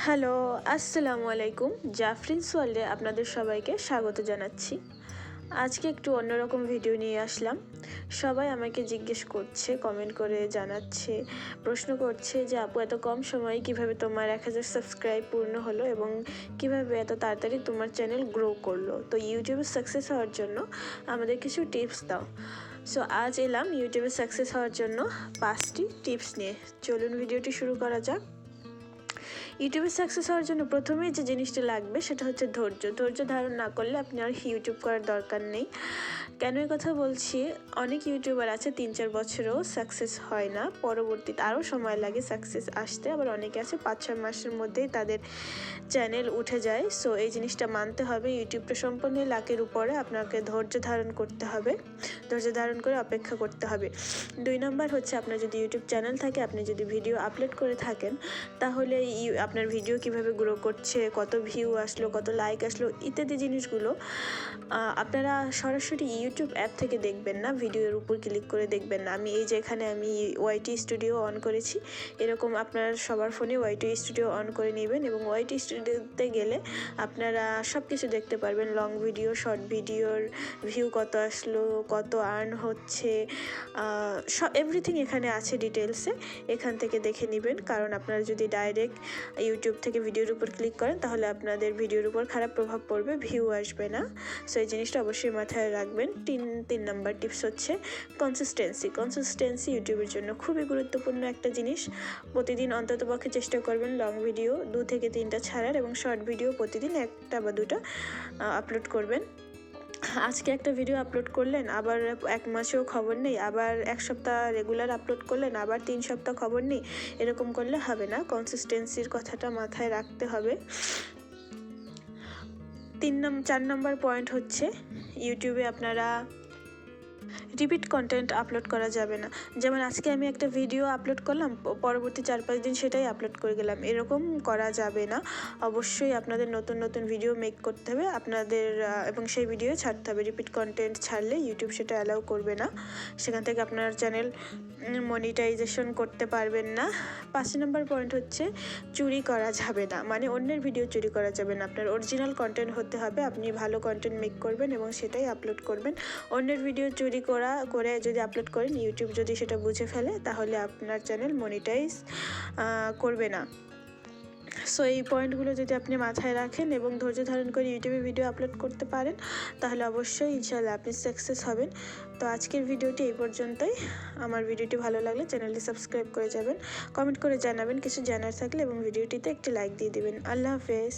Hello, আসসালামু আলাইকুম। জাফরিন্স ওয়ার্ল্ডে আপনাদের সবাইকে স্বাগত জানাচ্ছি। আজকে একটু অন্যরকম ভিডিও নিয়ে আসলাম। সবাই আমাকে জিজ্ঞেস করছে কমেন্ট করে জানাচ্ছে, প্রশ্ন করছে যে, আপু, এত কম সময়ে কীভাবে তোমার এক হাজার সাবস্ক্রাইব পূর্ণ হলো এবং কীভাবে এত তাড়াতাড়ি তোমার চ্যানেল গ্রো করল? তো ইউটিউবে সাকসেস হওয়ার জন্য আমাদের কিছু টিপস দাও। সো আজ এলাম ইউটিউবে সাকসেস হওয়ার জন্য পাঁচটি টিপস নিয়ে। চলুন ভিডিওটি শুরু করা যাক। ইউটিউবে সাকসেস হওয়ার জন্য প্রথমেই যে জিনিসটা লাগবে সেটা হচ্ছে ধৈর্য। ধৈর্য ধারণ না করলে আপনি আর ইউটিউব করার দরকার নেই। কেন এই কথা বলছি? অনেক ইউটিউবার আছে, তিন চার বছরেও সাকসেস হয় না। পরবর্তীতে আরও সময় লাগে সাকসেস আসতে। আবার অনেকে আছে, পাঁচ ছয় মাসের মধ্যেই তাদের চ্যানেল উঠে যায়। সো এই জিনিসটা মানতে হবে। ইউটিউবটা সম্পূর্ণ লাকের উপরে। আপনাকে ধৈর্য ধারণ করতে হবে। ধৈর্য ধারণ করে অপেক্ষা করতে হবে। দুই নম্বর হচ্ছে, আপনার যদি ইউটিউব চ্যানেল থাকে, আপনি যদি ভিডিও আপলোড করে থাকেন, তাহলে আপনার ভিডিও কীভাবে গ্রো করছে, কত ভিউ আসলো, কত লাইক আসলো, ইত্যাদি জিনিসগুলো আপনারা সরাসরি ইউটিউব অ্যাপ থেকে দেখবেন না ভিডিওর উপর ক্লিক করে দেখবেন না। আমি এই যে এখানে আমি ওয়াইটি স্টুডিও অন করেছি, এরকম আপনার সবার ফোনে ওয়াইটি স্টুডিও অন করে নেবেন এবং ওয়াইটি স্টুডিওতে গেলে আপনারা সব কিছু দেখতে পারবেন লং ভিডিও শর্ট ভিডিওর ভিউ কত আসলো, কত আর্ন হচ্ছে সব এভরিথিং এখানে আছে ডিটেলসে এখান থেকে দেখে নেবেন। কারণ আপনারা যদি ডাইরেক্ট ইউটিউব থেকে ভিডিওর উপর ক্লিক করেন, তাহলে আপনাদের ভিডিওর উপর খারাপ প্রভাব পড়বে ভিউ আসবে না। সো এই জিনিসটা অবশ্যই মাথায় রাখবেন। তিন তিন নাম্বার টিপস হচ্ছে কনসিস্টেন্সি কনসিস্টেন্সি ইউটিউবের জন্য খুবই গুরুত্বপূর্ণ একটা জিনিস। প্রতিদিন অন্ততপক্ষে চেষ্টা করবেন লং ভিডিও দু থেকে তিনটা ছাড়ার এবং শর্ট ভিডিও প্রতিদিন একটা বা দুটা আপলোড করবেন। আজকে একটা ভিডিও আপলোড করলেন, আবার এক মাসেও খবর নেই, আবার এক সপ্তাহ রেগুলার আপলোড করলেন, আবার তিন সপ্তাহ খবর নেই, এরকম করলে হবে না কনসিস্টেন্সির কথাটা মাথায় রাখতে হবে। তিন নাম, চার নম্বর পয়েন্ট হচ্ছে ইউটিউবে আপনারা রিপিট কন্টেন্ট আপলোড করা যাবে না। যেমন আজকে আমি একটা ভিডিও আপলোড করলাম পরবর্তী চার পাঁচ দিন সেটাই আপলোড করে গেলাম। এরকম করা যাবে না। অবশ্যই আপনাদের নতুন নতুন ভিডিও মেক করতে হবে। আপনাদের এবং সেই ভিডিও ছাড়তে হবে। রিপিট কন্টেন্ট ছাড়লে ইউটিউব সেটা অ্যালাউ করবে না। সেখান থেকে আপনার চ্যানেল মনিটাইজেশন করতে পারবেন না। পাঁচ নম্বর পয়েন্ট হচ্ছে চুরি করা যাবে না। মানে অন্যের ভিডিও চুরি করা যাবে না। আপনার অরিজিনাল কন্টেন্ট হতে হবে। আপনি ভালো কন্টেন্ট মেক করবেন এবং সেটাই আপলোড করবেন। অন্যের ভিডিও চুরি করা, করে যদি আপলোড করেন ইউটিউব যদি সেটা বুঝে ফেলে, তাহলে আপনার চ্যানেল মনিটাইজ করবে না। সো এই পয়েন্টগুলো যদি আপনি মাথায় রাখেন এবং ধৈর্য ধারণ করে ইউটিউবে ভিডিও আপলোড করতে পারেন, তাহলে অবশ্যই ইনশাল্লাহ আপনি সাকসেস হবেন। তো আজকের ভিডিওটি এই পর্যন্তই। আমার ভিডিওটি ভালো লাগলে চ্যানেলটি সাবস্ক্রাইব করে যাবেন কমেন্ট করে জানাবেন, কিছু জানার থাকলে এবং ভিডিওটিতে একটি লাইক দিয়ে দিবেন। আল্লাহ হাফেজ।